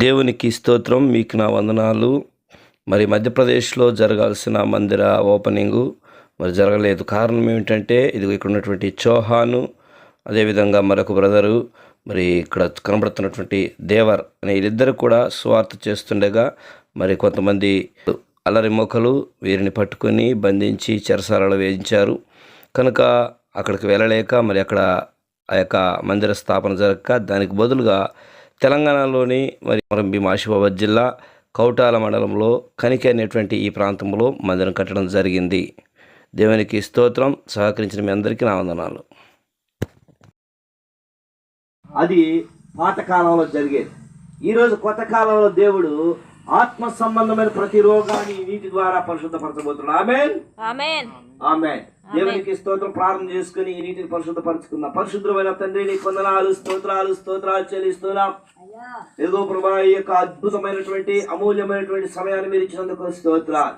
దేవునికి స్తోత్రం మీకు నా వందనాలు. మరి మధ్యప్రదేశ్లో జరగాల్సిన మందిర ఓపెనింగు మరి జరగలేదు. కారణం ఏమిటంటే ఇది ఇక్కడ ఉన్నటువంటి చౌహాను అదేవిధంగా మరొక బ్రదరు మరి ఇక్కడ కనబడుతున్నటువంటి దేవర్ అనే వీళ్ళిద్దరు కూడా స్వార్థ చేస్తుండగా మరి కొంతమంది అల్లరి మొక్కలు వీరిని పట్టుకొని బంధించి చెరసాలలో వేయించారు. కనుక అక్కడికి వెళ్ళలేక మరి అక్కడ ఆ యొక్క మందిర స్థాపన జరగక దానికి బదులుగా తెలంగాణలోని మరి మనం భీమాషిబాబాద్ జిల్లా కౌటాల మండలంలో కనిక అనేటువంటి ఈ ప్రాంతంలో మందిరం కట్టడం జరిగింది. దేవునికి స్తోత్రం. సహకరించిన మీ అందరికీ నా వందనాలు. అది పాత కాలంలో జరిగేది. ఈరోజు కొత్త కాలంలో దేవుడు ఆత్మ సంబంధమైన ప్రతి రోగాన్ని నీటి ద్వారా పరిశుద్ధపరచబోతున్నాడు. ఆమెన్? ఆమెన్. ఆమెన్. దేవునికి స్తోత్రం. ప్రార్థన చేసుకుని ఈ నీటిని పరిశుద్ధపరచుకుందాం. పరిశుద్ధమైన తండ్రి నీ కొందనాలు స్తోత్రాలు స్తోత్రాలు చెల్లిస్తున్నాం. ఏదో ప్రభా ఈ యొక్క అద్భుతమైనటువంటి అమూల్యమైనటువంటి సమయాన్ని మీరు ఇచ్చినందుకు స్తోత్రాలు.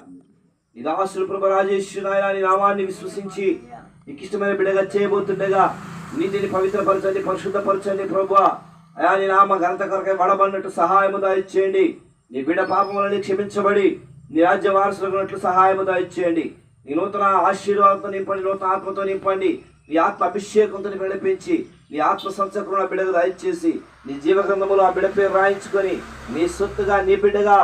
ఈ దాసులు ప్రభు రాజేశ్వరి నాయన నీ నామాన్ని విశ్వసించి నీకు ఇష్టమైన బిడగా చేయబోతుండగా నీతిని పవిత్రపరచండి పరిశుద్ధపరచండి ప్రభు. అయా నీ నామ ఘనత కొరకై వడబడినట్టు సహాయము దాయిచ్చేయండి. నీ బిడ పాపములని క్షమించబడి నీ రాజ్య వారసులకున్నట్లు సహాయము దాయిచ్చేయండి. నీ నూతన ఆశీర్వాదంతో నింపండి నూతన ఆత్మతో నింపండి. నీ ఆత్మ అభిషేకంతో నడిపించి నీ ఆత్మ సంచకరణ ఆ బిడ్డకు దయచేసి నీ జీవగ్రంథములు ఆ బిడ్డ పేరు రాయించుకొని నీ సొత్తుగా నీ బిడ్డగా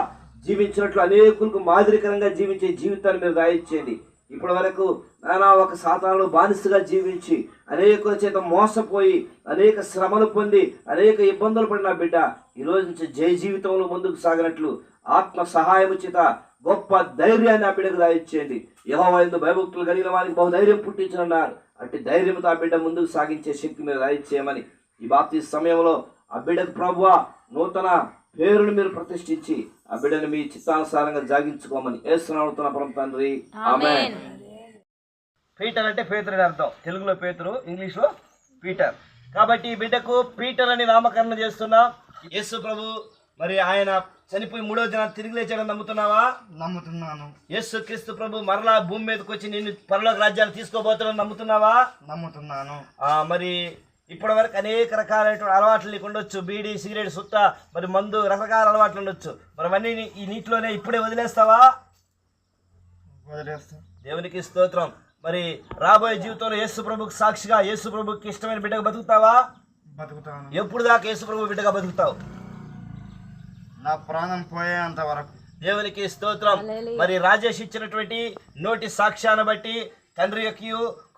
జీవించినట్లు అనేకులకు మాదిరికరంగా జీవించే జీవితాన్ని మీరు దయచేయండి. ఇప్పటి వరకు నానా ఒక సాతాను బానిసగా జీవించి అనేకుల చేత మోసపోయి అనేక శ్రమలు పొంది అనేక ఇబ్బందులు పడిన బిడ్డ ఈ రోజు నుంచి జయ జీవితంలో ముందుకు సాగినట్లు ఆత్మ సహాయము చేత గొప్ప ధైర్యాన్ని ఆ బిడ్డకు దయచేయండి యహోవైందు భయభక్తులు కలిగిన వారికి బహుధైర్యం పుట్టించనున్నారు. అట్టి ధైర్యంతో ఆ బిడ్డ ముందుకు సాగించే శక్తి మీరు దయచేయమని ఈ బాప్తి సమయంలో ఆ బిడ్డకు ప్రభువ నూతన పేరును మీరు ప్రతిష్ఠించి ఆ బిడ్డను మీ చిత్తానుసారంగా జాగించుకోమని ఏసునాడు తన పరం తండ్రి. ఆమేన్. పీటర్ అంటే పేతురు అర్థం. తెలుగులో పేతురు ఇంగ్లీష్లో పీటర్. కాబట్టి ఈ బిడ్డకు పీటర్ అని నామకరణం చేస్తున్నా. యేసు ప్రభు మరి ఆయన చనిపోయి మూడో దిన తిరిగి లేచాడని నమ్ముతున్నావా? నమ్ముతున్నాను. యేసు క్రీస్తు ప్రభు మరలా భూమి మీదకి వచ్చి నిన్ను పరలోక రాజ్యాన్ని తీసుకోబోతున్నాను నమ్ముతున్నావా? నమ్ముతున్నాను. ఆ, మరి ఇప్పటి వరకు అనేక రకాలైనటువంటి అలవాట్లు నీకు ఉండొచ్చు. బీడీ సిగరెట్ సుత్త మరి మందు రకరకాల అలవాట్లు ఉండొచ్చు. మరి అవన్నీ ఈ నీటిలోనే ఇప్పుడే వదిలేస్తావా? వదిలేస్తా. దేవునికి స్తోత్రం. మరి రాబోయే జీవితంలో యేసు ప్రభుకి సాక్షిగా యేసు ప్రభుకి ఇష్టమైన బిడ్డగా బతుకుతావా? బతుకుతాను. ఎప్పుడు దాకా యేసు ప్రభు బిడ్డగా బతుకుతావు? నా ప్రాణం పోయేంత వరకు. దేవునికి స్తోత్రం. మరి రాజేష్ ఇచ్చినటువంటి నోటి సాక్ష్యాన్ని బట్టి తండ్రి యొక్క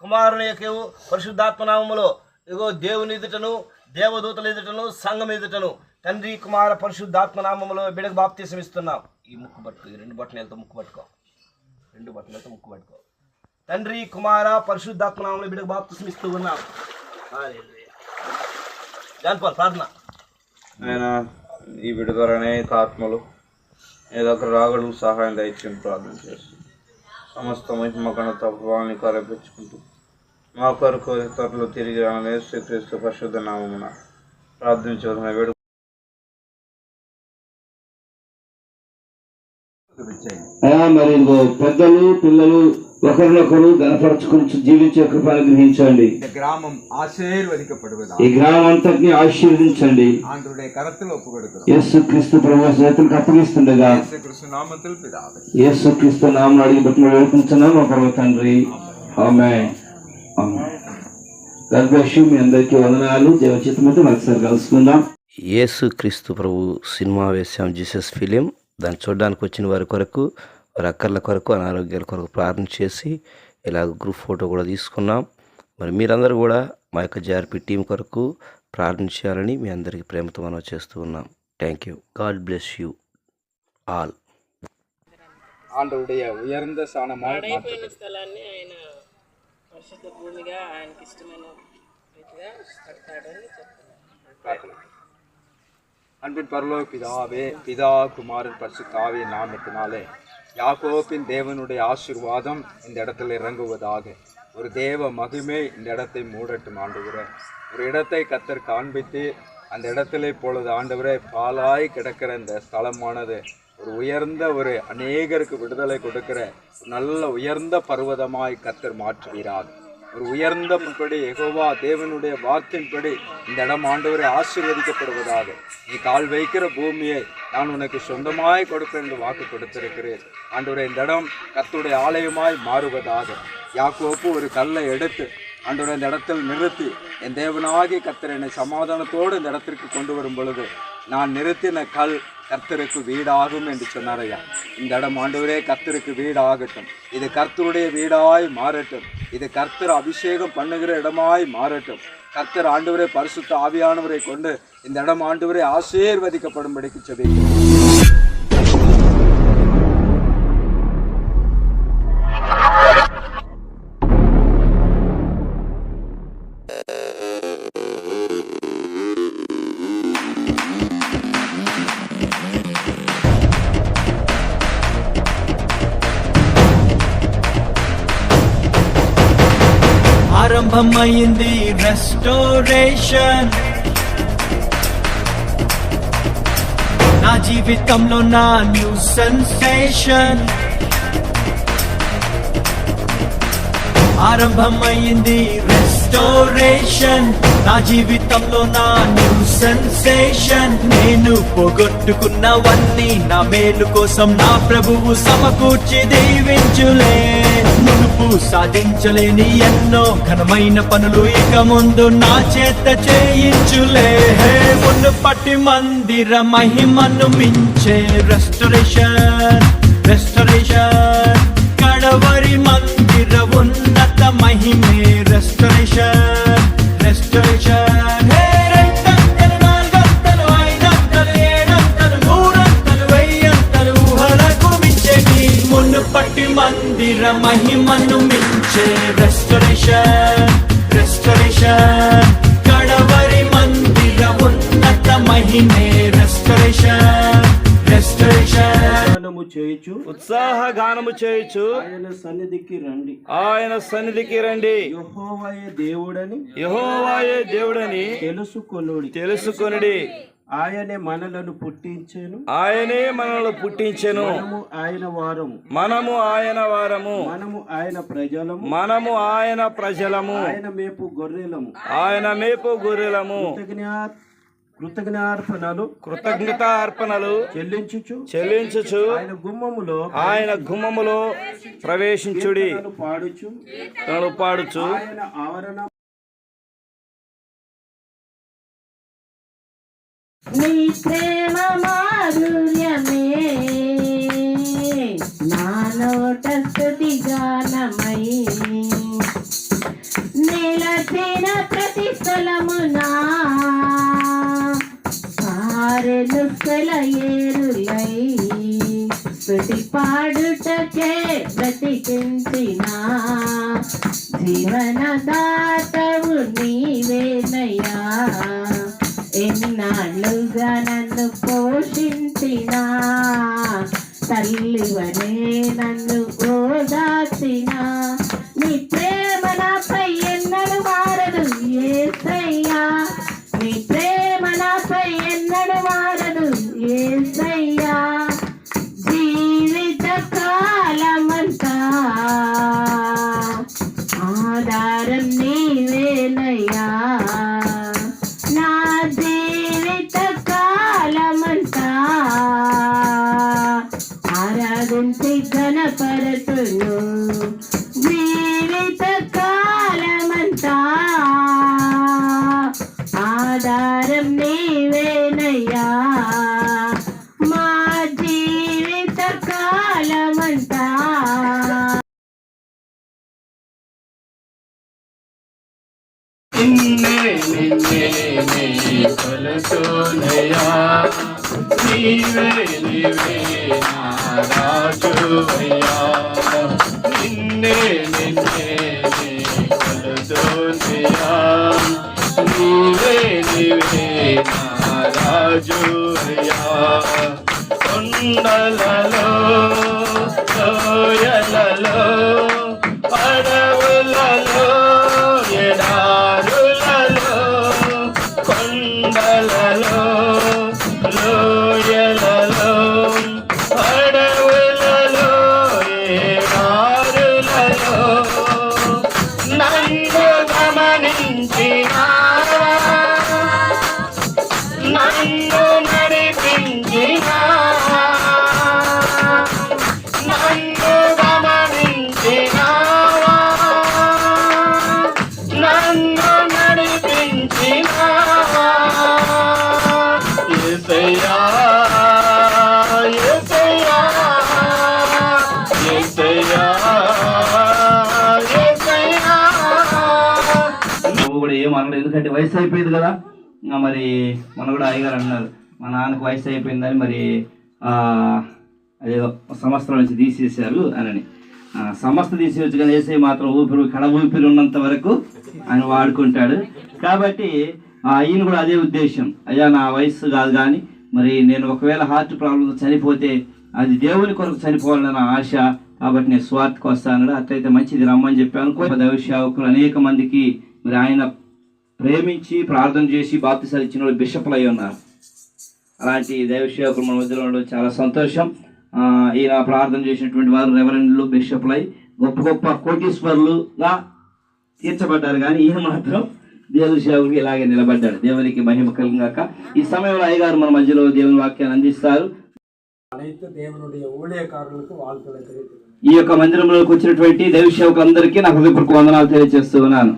కుమారుని యొక్క పరిశుద్ధాత్మనామములో ఇదిగో దేవుని ఎదుటను దేవదూతల ఎదుటను సంఘం ఎదుటను తండ్రి కుమార పరిశుద్ధాత్మనామములో బిడకు బాప్తీసం ఇస్తున్నాం. ఈ ముక్కు పట్టుకో ఈ రెండు బట్టలతో ముక్కు పట్టుకో. రెండు బట్టలతో ముక్కు పట్టుకో. తండ్రి కుమార పరిశుద్ధాత్మనామములో బిడకు బాప్తీసం ఇస్తూ ఉన్నాం. హల్లెలూయా. జాన్పాల్ ప్రార్థన. ఆయన ఈ విడుదల అనేక ఆత్మలు ఏదో ఒక రాగడు సహాయం దయచేయని ప్రార్థన చేస్తూ సమస్త మహిమ ఘనత ప్రభావాన్ని మా కొరకు త్వరలో తిరిగి రానే శ్రీక్రీస్తు పరిశుద్ధ నామమున ప్రార్థించవలసిన వేడు మరి పెద్దలు పిల్లలు ఒకరినొకరు గణపరచుకుని జీవించే కృప అనుగ్రహించండి. గ్రామం ఆశీర్వదించబడుగా ఈ గ్రామం అంతటిని ఆశీర్వదించండి. ఆంధ్రుడే కరత్తులు ఒప్పుకొడుకు యేసు క్రీస్తు ప్రభు చేతులకు అప్పగిస్తుండగా యేసు క్రీస్తు నామത്തിൽ క్రీస్తు నామం అడిగి బట్టి వేడుకుంటున్నాం మా తండ్రి. ఆమేన్. ఆమేన్. మీ అందరికీ వందనాలు. దేవచిత్తమైతే మరొకసారి కలుసుకుందాం. యేసు క్రీస్తు ప్రభు సినిమా వేశాం జీసస్ ఫిలిం. దాన్ని చూడడానికి వచ్చిన వారి కొరకు వారి అక్కర్ల కొరకు అనారోగ్యాల కొరకు ప్రార్థన చేసి ఇలాగ గ్రూప్ ఫోటో కూడా తీసుకున్నాం మరి మీరందరూ కూడా మా యొక్క జార్పి టీం కొరకు ప్రార్థన చేయాలని మీ అందరికీ ప్రేమతో మనం చేస్తూ ఉన్నాం thank you God bless you all ஆண்டருடைய உயர்ந்த சாணமாய் పాడైపోయిన స్థలాన్ని ఆయన పరిశుద్ధ భూమిగా ఆయనకి ఇష్టమైన రీతిగా కడతాడని చెప్తున్నాను அன்பின் பரலோக பிதாவே பிதா குமாரன் பரிசுத்தாவே நாமத்தினாலே யாக்கோப்பின் தேவனுடைய ஆசீர்வாதம் இந்த இடத்துல இறங்குவதாக. ஒரு தேவ மகிமை இந்த இடத்தை மூடட்டும் ஆண்டுகிறேன் ஒரு இடத்தை கத்தர் காண்பித்து அந்த இடத்துல இப்பொழுது ஆண்டவரே பாலாய் கிடக்கிற இந்த ஸ்தலமானது ஒரு உயர்ந்த ஒரு அநேகருக்கு விடுதலை கொடுக்கிற ஒரு நல்ல உயர்ந்த பர்வதமாய் கத்தர் மாற்றுகிறார் ஒரு உயர்ந்த படி எகோவா தேவனுடைய வார்த்தையின்படி இந்த இடம் ஆண்டவரை ஆசீர்வதிக்கப்படுவதாக. நீ கால் வைக்கிற பூமியை நான் உனக்கு சொந்தமாய் கொடுப்பேன் என்று வாக்கு கொடுத்திருக்கிறேன். ஆண்டவரை இந்த இடம் கத்துடைய ஆலயமாய் மாறுவதாக. யாக்கோப்பு ஒரு கல்லை எடுத்து ஆண்டவரே இந்த இடத்தில் நிறுத்தி என் தேவனாகிய கத்திர என்னை சமாதானத்தோடு இந்த இடத்திற்கு கொண்டு வரும் பொழுது நான் நிறுத்தின கல் கர்த்தருக்கு வீடாகும் என்று சொன்னார் ஐயா இந்த இடம் ஆண்டவரே கர்த்தருக்கு வீடாகட்டும். இது கர்த்தருடைய வீடாய் மாறட்டும். இது கர்த்தர் அபிஷேகம் பண்ணுகிற இடமாய் மாறட்டும். கர்த்தர் ஆண்டவரே பரிசுத்த ஆவியானவரை கொண்டு இந்த இடம் ஆண்டவரை ஆசீர்வதிக்கப்படும்படிக்கு செபிக்கிறேன் ప్రారంభమైంది రెస్టోరేషన్ నా జీవితంలో నా న్యూ సెన్సేషన్ ఆరంభమైంది రెస్టోరేషన్ నా జీవితంలో నా న్యూ సెన్సేషన్ నేను పోగొట్టుకున్నవన్నీ నా మేలు కోసం నా ప్రభువు సమకూర్చి దీవించులే. మునుపు సాధించలేని ఎన్నో ఘనమైన పనులు ఇక ముందు నా చేత చేయించులే. మునుపటి మందిర మహిమను మించే రెస్టోరేషన్ రెస్టోరేషన్ కడవరి మంది మందిర ఉన్నత మహిమే. రెస్టరేషన్ రెస్టరేషన్ హే మందిర మహిమను మించే. రెస్టరేషన్ రెస్టరేషన్ కడవరి మందిర ఉన్నత మహిమే. రెస్టరేషన్ రెస్టరేషన్ గానము చేయుచు? ఉత్సాహ గానము చేయొచ్చు ఆయన సన్నిధికి రండి. ఆయన సన్నిధికి రండి. యెహోవాయే దేవుడని యహోవాయే దేవుడని తెలుసుకొనుడి. తెలుసుకొనిడి. ఆయనే మనలను పుట్టించెను. ఆయనే మనల్ని పుట్టించెను. మనము ఆయన వారము. మనము ఆయన వారము. మనము ఆయన ప్రజలము. మనము ఆయన ప్రజలము. ఆయన మేపు గొర్రెలము. ఆయన మేపు గొర్రెలము. కృతజ్ఞార్పణలు కృతజ్ఞత అర్పణలు చెల్లించుచు. చెల్లించుచు. ఆయన గుమ్మములో ఆయన గుమ్మములో ప్రవేశించుడి. పాడుచు. పాడుచు. ఆయన ఆవరణ నీ ప్రేమ మాధుర్యమే. నా నోట స్తుతి గానమై నిలచిన ప్రతి స్థలమునా సారెలు ఏరులై స్థుతి పాడుటకే బ్రతికించిన జీవనదాతవు నీవేనయ్యా. ఎన్నాళ్ళుగా నన్ను పోషించిన? తల్లివనే నన్ను Senhor. కొండలలో వయసు అయిపోయింది కదా. ఇంకా మరి మన కూడా అయ్యగారు అన్నారు మా నాన్నకు వయసు అయిపోయిందని మరి ఆ, అదేదో సంవత్సరం నుంచి తీసేశారు అని సంస్థ తీసేయచ్చు కానీ వేసే మాత్రం ఊపిరి కడ ఊపిరి ఉన్నంత వరకు ఆయన వాడుకుంటాడు. కాబట్టి ఈయన కూడా అదే ఉద్దేశం. అయ్యా నా వయసు కాదు కానీ మరి నేను ఒకవేళ హార్ట్ ప్రాబ్లంతో చనిపోతే అది దేవుని కొరకు చనిపోవాలని నా ఆశ కాబట్టి నేను స్వార్థకు వస్తాను అట్లయితే మంచిది రమ్మని చెప్పాను దైవ సేవకులు అనేక మందికి మరి ఆయన ప్రేమించి ప్రార్థన చేసి బాప్తిసాలు ఇచ్చిన వాళ్ళు బిషప్లు అయి ఉన్నారు. అలాంటి దైవసేవకులు మన మధ్యలో ఉండడం చాలా సంతోషం. ఈయన ప్రార్థన చేసినటువంటి వారు రెవరెండ్లు బిషప్లు అయి గొప్ప గొప్ప కోటీశ్వరులుగా తీర్చబడ్డారు. కానీ ఈయన మాత్రం దేవుని సేవకు ఇలాగే నిలబడ్డాడు. దేవునికి మహిమ కలిగినాక ఈ సమయంలో అయ్యగారు మన మధ్యలో దేవుని వాక్యాన్ని అందిస్తారు. ఈ యొక్క మందిరంలోకి వచ్చినటువంటి దైవ సేవకులందరికీ నా హృదయపూర్వక వందనాలు తెలియజేస్తూ ఉన్నాను.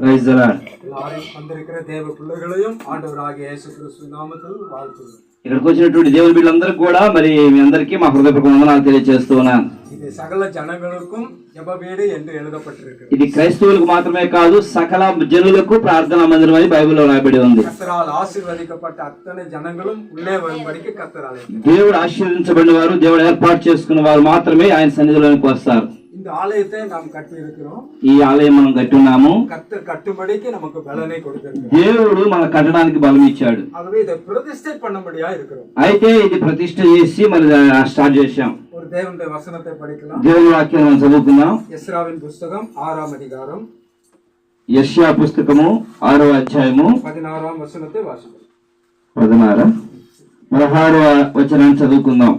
రైజరాడ్ ద లార్డ్. எல்லாரும் வந்திருக்கிற தேவ பிள்ளைகளையும் ஆண்டவராகிய இயேசு கிறிஸ்து நாமத்தில் வாழ்த்துகிறேன் ఇక్కడికి వచ్చినటువంటి దేవుని బిడ్డలందరికీ కూడా మరి మీ అందరికీ మా హృదయపూర్వక వందనాలు తెలియజేస్తూ ఉన్నాను இது சகல ஜனங்களுக்கும் ஜெப வீடு என்று எழுதப்பட்டிருக்கிறது ఇది క్రైస్తవులకు మాత్రమే కాదు సకల జనులకు ప్రార్థనా మందిరం అని బైబిల్లో రాయబడి ఉంది கத்தரால் ஆசீர்வதிக்கப்பட்ட அத்தனை ஜனங்களும் உள்ளே வரும்படிக்கு கத்தரால் దేవుడు ఆశీర్వదించబడిన వారు దేవుడు ఏర్పాటు చేసుకున్న వారు మాత్రమే ఆయన సన్నిధిలోనికి వస్తారు இந்த ஆலயத்தை நாம் கட்டி இருக்கிறோம் ఈ ఆలయం మనం కట్టి ఉన్నాము கத்தர் கட்டும்படிக்கு நமக்கு பலனை கொடுத்திருக்கிறார் దేవుడు మన కట్టడానికి బలం ఇచ్చాడు ஆகவே இதை பிரதிஷ்டை பண்ணும்படியா இருக்கிறோம் అయితే ఇది ప్రతిష్ట చేసి మరి స్టార్ట్ చేశాం ஒரு தேவனுடைய வசனத்தை படிக்கலாம் దేవుని వాక్యం మనం చదువుకుందాం எஸ்ராவின் புஸ்தகம் ஆறாம் அதிகாரம் యష్యా పుస్తకము ఆరో అధ్యాయము பதினாறாம் வசனத்தை வாசிக்கலாம் పదనార పదహారవ వచనాన్ని చదువుకుందాం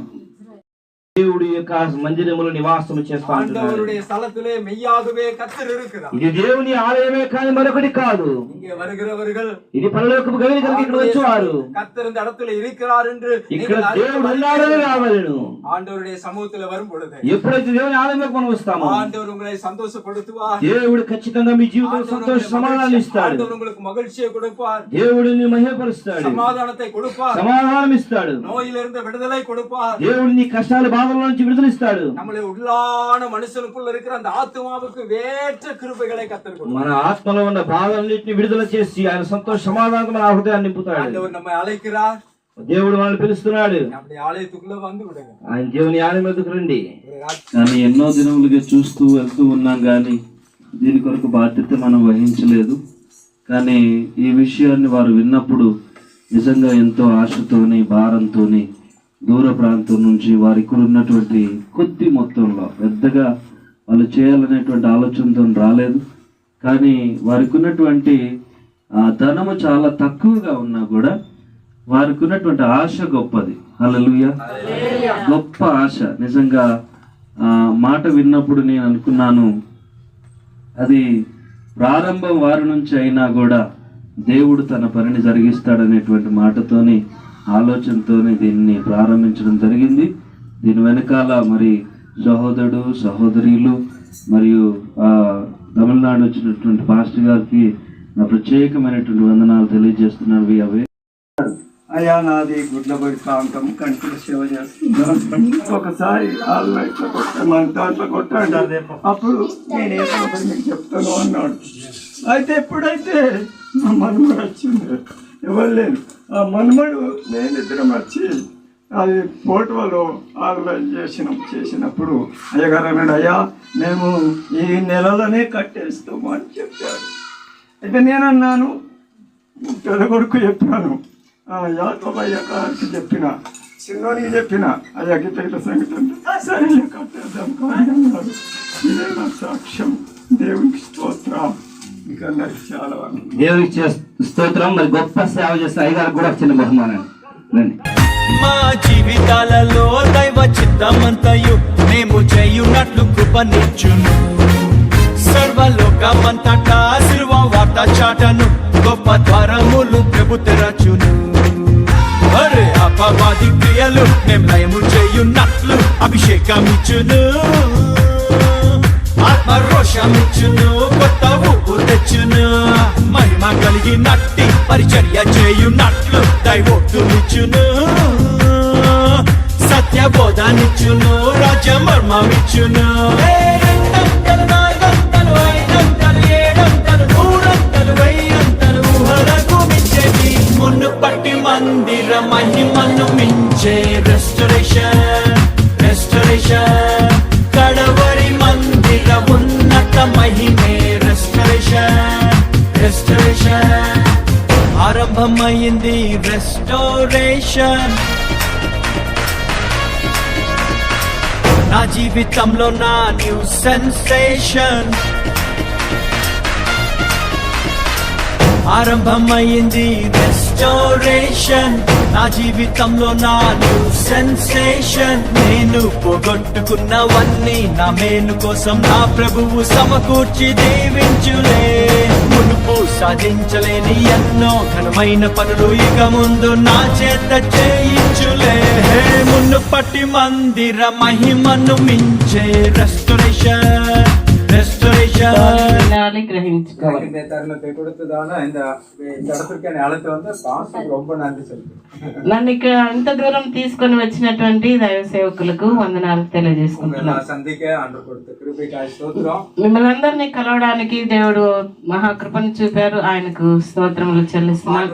దేవుడి యొక్క మందిరములో నివాసం చేస్తా ఉంటున్నాడు. ஆண்டவருடைய ஸ்தலத்திலே மெய்யாகவே கத்தர் இருக்கிறார் ఇది దేవుని ఆలయమే కానీ మరొకటి కాదు இங்கே வருகிறவர்கள் ఇది పరలోకపు గవిని కనుక ఇక్కడ వచ్చేవారు கத்தர் இந்த இடத்துல இருக்கிறார் என்று ఇక్కడ நீங்கள் దేవుడు அறிந்து ఉన్నాడని రావాలను ஆண்டவருடைய சமூகத்துல வரும் பொழுது ఎప్పుడైతే దేవుని ఆలయంలోకి మనం వస్తామో ஆண்டவர் உங்களை சந்தோஷப்படுத்துவார் దేవుడు ఖచ్చితంగా మీ జీవితం ஆண்டவர் సంతోష உங்களுக்கு సమాధానం மகிழ்ச்சி- ఇస్తాడు ஆண்டவர் உங்களுக்கு மகிழ்ச்சியை கொடுப்பார் దేవుడిని మహిమపరుస్తాడు சமாதானத்தை கொடுப்பார் సమాధానం ఇస్తాడు நோயிலிருந்து விடுதலை கொடுப்பார் దేవుడు నీ కష్టాల బాధల నుంచి విడుదలిస్తాడు நம்மளை உள்ளான மனுஷனுக்குள்ள இருக்கிற அந்த ஆத்மாவுக்கு வேற்ற கிருபைகளை கத்தர் கொடுப்பார் మన ఆత్మలో ఉన్న బాధలన్నింటినీ విడుదల చేసి ఆయన సంతోష సమాధానం మన హృదయాన్ని నింపుతాడు ஆண்டவர் நம்மை அழைக்கிறார் దేవుడు మనల్ని పిలుస్తున్నాడు அப்படி ஆலயத்துக்குள்ள வந்து விடுங்க ఆయన దేవుని ఆలయం ఎదుకు రండి ஒரு ராஜ்- కానీ ఎన్నో దినములుగా చూస్తూ వెళ్తూ ఉన్నాం కానీ దీని కొరకు బాధ్యత మనం వహించలేదు కానీ ఈ విషయాన్ని వారు విన్నప్పుడు నిజంగా ఎంతో ఆశతోని భారంతోని దూర ప్రాంతం నుంచి వారికి ఉన్నటువంటి కొద్ది మొత్తంలో పెద్దగా వాళ్ళు చేయాలనేటువంటి ఆలోచనతో రాలేదు. కానీ వారికి ఉన్నటువంటి ఆ ధనము చాలా తక్కువగా ఉన్నా కూడా వారికి ఉన్నటువంటి ఆశ గొప్పది. హల్లెలూయా. గొప్ప ఆశ. నిజంగా ఆ మాట విన్నప్పుడు నేను అనుకున్నాను అది ప్రారంభం వారి నుంచి అయినా కూడా దేవుడు తన పనిని జరిగిస్తాడనేటువంటి మాటతోని ఆలోచనతోనే దీన్ని ప్రారంభించడం జరిగింది. దీని వెనకాల మరి సహోదరుడు సహోదరులు మరియు తమిళనాడు వచ్చినటువంటి పాస్టర్ గారికి నా ప్రత్యేకమైనటువంటి వందనాలు తెలియజేస్తున్నవి అవే. అయ్యా నాది గుడ్లబడి ప్రాంతం కంటికి సేవ చేస్తున్నాను ఒకసారి వాళ్ళు ఇట్లా దాంట్లో కొట్టండి. అప్పుడు నేను ఏదో మీకు చెప్తాను అన్నాడు. అయితే ఎప్పుడైతే మా మనుమడు వచ్చింది ఎవరు లేరు. ఆ మనుమడు నేను ఇద్దరం వచ్చి అది ఫోటోలో ఆర్గనైజ్ చేసిన చేసినప్పుడు అయ్యగారు అన్నాడు అయ్యా మేము ఈ నెలలోనే కట్టేస్తాము అని చెప్పారు. అయితే నేను అన్నాను పెద్ద కొడుకు చెప్పాను ఆ, గారికి చెప్పిన చిన్నోనికి చెప్పిన అయ్యా గిట్ట గిట్ట సంగతి అంటే, కట్టేద్దాం కానీ అన్నాడు. ఇదే నా సాక్ష్యం. దేవునికి స్తోత్రం. ఇక నాకు చాలా దేవునికి చే- స్తోత్రం. మరి గొప్ప సేవ చేసిన అయ్యగారికి కూడా ఒక చిన్న బహుమానం. మా జీవితాలలో దైవ చిత్తమంతయు మేము చేయున్నట్లు కృపనిచ్చును. సర్వలోకమంతటా శిల్వ వార్త చాటను గొప్ప ద్వారములు ప్రభు తెరచును. అరే అపవాది క్రియలు మేము లయము చేయున్నట్లు అభిషేకం ఇచ్చును ఆత్మ రోషమిచ్చును కొత్త ఊపు తెచ్చును. మహిమ కలిగినట్టి పరిచర్య చేయునట్లు దైవోక్తులిచ్చును సత్యబోధానిచ్చును రాజ్య మర్మమిచ్చును పట్టి మందిర మహిమను మించే రెస్టరేషన్ రెస్టరేషన్ ఆరంభమైంది రెస్టోరేషన్ నా జీవితంలో నా న్యూ సెన్సేషన్ ఆరంభమైంది రెస్టోరేషన్ నా జీవితంలో నా న్యూ సెన్సేషన్ నేను పోగొట్టుకున్నవన్నీ నా మేలు కోసం నా ప్రభువు సమకూర్చి దీవించులే. మునుపు సాధించలేని ఎన్నో ఘనమైన పనులు ఇక ముందు నా చేత చేయించులే. మున్ను పట్టి మందిర మహిమను మించే రెస్టోరేషన్ నన్ను నన్ను అంత దూరం తీసుకొని వచ్చినటువంటి దైవ సేవకులకు వందనాలు తెలియజేసుకుంటున్నాం మిమ్మల్ని అందరినీ కలవడానికి దేవుడు మహాకృపను చూపారు. ఆయనకు స్తోత్రములు చెల్లిస్తున్నారు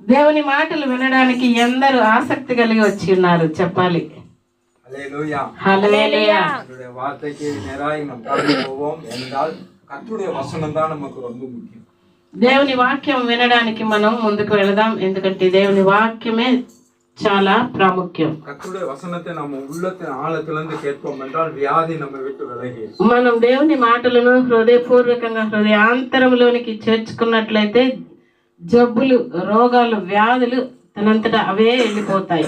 దేవుని మాటలు వినడానికి ఎందరూ ఆసక్తి కలిగి వచ్చి ఉన్నారు. చెప్పాలి. அல்லேலூயா హల్లెలూయా ஆண்டருடைய வார்த்தைக்கு நேராய் நாம் கடந்து போவோம் என்றால் கர்த்தருடைய வசனம் தான் நமக்கு ரொம்ப முக்கியம் దేవుని వాక్యం వినడానికి మనం ముందుకు వెళదాం ఎందుకంటే దేవుని వాక్యమే చాలా ప్రాముఖ్యం கர்த்தருடைய வசனத்தை நம்ம உள்ளத்தின் ஆழத்திலிருந்து கேட்போம் என்றால் வியாதி நம்ம விட்டு விலகி మనం దేవుని మాటలను హృదయపూర్వకంగా హృదయాంతరంలోనికి చేర్చుకున్నట్లయితే జబ్బులు రోగాలు వ్యాధులు తనంతట అవే వెళ్ళిపోతాయి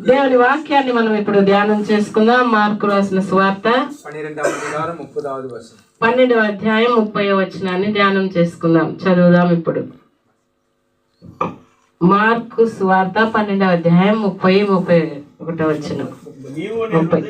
దేవుని వాక్యాన్ని మనం ఇప్పుడు ధ్యానం చేసుకుందాం. మార్కు రాసిన స్వార్థ పన్నెండవ అధ్యాయం ముప్పై వచనాన్ని ధ్యానం చేసుకుందాం. చదువుదాం ఇప్పుడు. మార్కు స్వార్థ పన్నెండవ అధ్యాయం ముప్పై ముప్పై ఒకటో వచ్చిన ముప్పై.